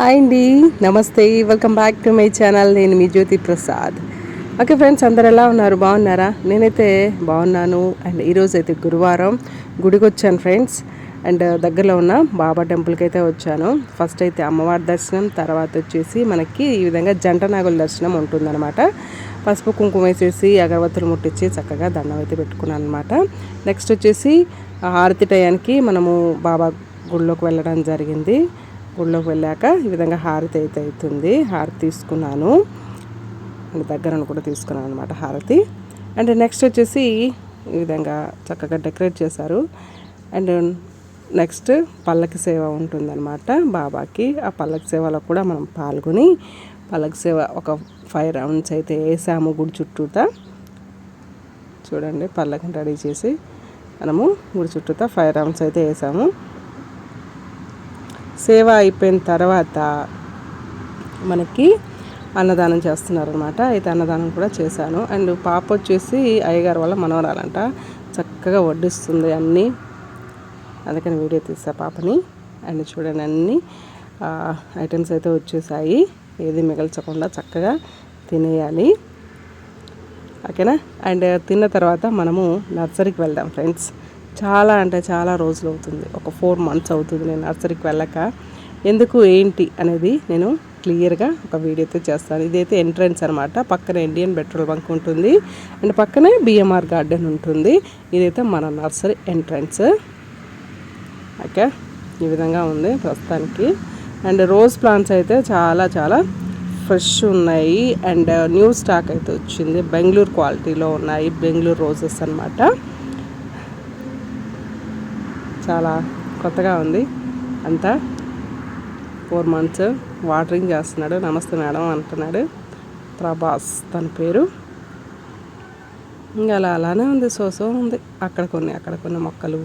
Hi అండి నమస్తే welcome back to my channel. నేను మీ జ్యోతి ప్రసాద్. ఓకే ఫ్రెండ్స్ అందరు ఎలా ఉన్నారు? బాగున్నారా? నేనైతే బాగున్నాను. అండ్ ఈరోజు అయితే గురువారం గుడికి వచ్చాను ఫ్రెండ్స్. అండ్ దగ్గరలో ఉన్న బాబా టెంపుల్కి అయితే వచ్చాను. ఫస్ట్ అయితే అమ్మవారి దర్శనం తర్వాత వచ్చేసి మనకి ఈ విధంగా జంట నాగుల దర్శనం ఉంటుందన్నమాట. పసుపు కుంకుమ వేసేసి అగరబత్తులు ముట్టించి చక్కగా దండం అయితే పెట్టుకున్నాను అనమాట నెక్స్ట్ వచ్చేసి హారతి టయానికి మనము బాబా గుళ్ళోకి వెళ్ళడం జరిగింది. గుళ్ళోకి వెళ్ళాక ఈ విధంగా హారతి అయితే అవుతుంది. హారతి తీసుకున్నాను. అండ్ దగ్గరను కూడా తీసుకున్నాను అనమాట హారతి. అండ్ నెక్స్ట్ వచ్చేసి ఈ విధంగా చక్కగా డెకరేట్ చేశారు. అండ్ నెక్స్ట్ పల్లకి సేవ ఉంటుందన్నమాట బాబాకి. ఆ పల్లకి సేవలో కూడా మనం పాల్గొని పల్లకి సేవ ఒక ఫైవ్ రౌండ్స్ అయితే వేసాము గుడి చుట్టూతా. చూడండి పల్లకిని రెడీ చేసి మనము గుడి చుట్టూతా ఫైవ్ రౌండ్స్ అయితే వేసాము. సేవ అయిపోయిన తర్వాత మనకి అన్నదానం చేస్తున్నారనమాట అయితే అన్నదానం కూడా చేశాను. అండ్ పాప వచ్చేసి అయ్యగారు వల్ల మనవరాలంట. చక్కగా వడ్డిస్తుంది అన్నీ. అందుకని వీడియో తీసా పాపని. అండ్ చూడండి అన్ని. ఐటమ్స్ అయితే వచ్చేసాయి. ఏది మిగల్చకుండా చక్కగా తినేయాలి. ఓకేనా? అండ్ తిన్న తర్వాత మనము నర్సరీకి వెళ్దాం ఫ్రెండ్స్. చాలా అంటే చాలా రోజులు అవుతుంది. ఒక ఫోర్ మంత్స్ అవుతుంది నేను నర్సరీకి వెళ్ళక. ఎందుకు ఏంటి అనేది నేను క్లియర్గా ఒక వీడియోతో చేస్తాను. ఇదైతే ఎంట్రన్స్ అనమాట పక్కన ఇండియన్ పెట్రోల్ బంక్ ఉంటుంది. అండ్ పక్కనే బిఎంఆర్ గార్డెన్ ఉంటుంది. ఇదైతే మన నర్సరీ ఎంట్రన్స్. ఓకే? ఈ విధంగా ఉంది ప్రస్తుతానికి. అండ్ రోజ్ ప్లాంట్స్ అయితే చాలా చాలా ఫ్రెష్ ఉన్నాయి. అండ్ న్యూ స్టాక్ అయితే వచ్చింది. బెంగళూరు క్వాలిటీలో ఉన్నాయి. బెంగళూరు రోజెస్ అనమాట చాలా కొత్తగా ఉంది. అంతా ఫోర్ మంత్స్ వాటరింగ్ చేస్తున్నాడు. నమస్తే మేడం అంటున్నాడు. ప్రభాస్ తన పేరు. ఇంకా అలా అలానే ఉంది. సోసో ఉంది. అక్కడ కొన్ని అక్కడ కొన్ని మొక్కలు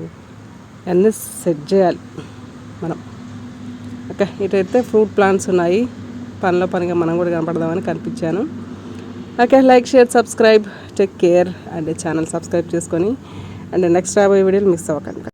అన్నీ సెట్ చేయాలి మనం. ఓకే ఇటైతే ఫ్రూట్ ప్లాంట్స్ ఉన్నాయి. పనిలో పనిగా మనం కూడా కనపడదామని కనిపించాను. Okay like share subscribe take care and channel subscribe చేసుకొని. అండ్ నెక్స్ట్ రాబోయే వీడియోలు మిస్ అవ్వకండి.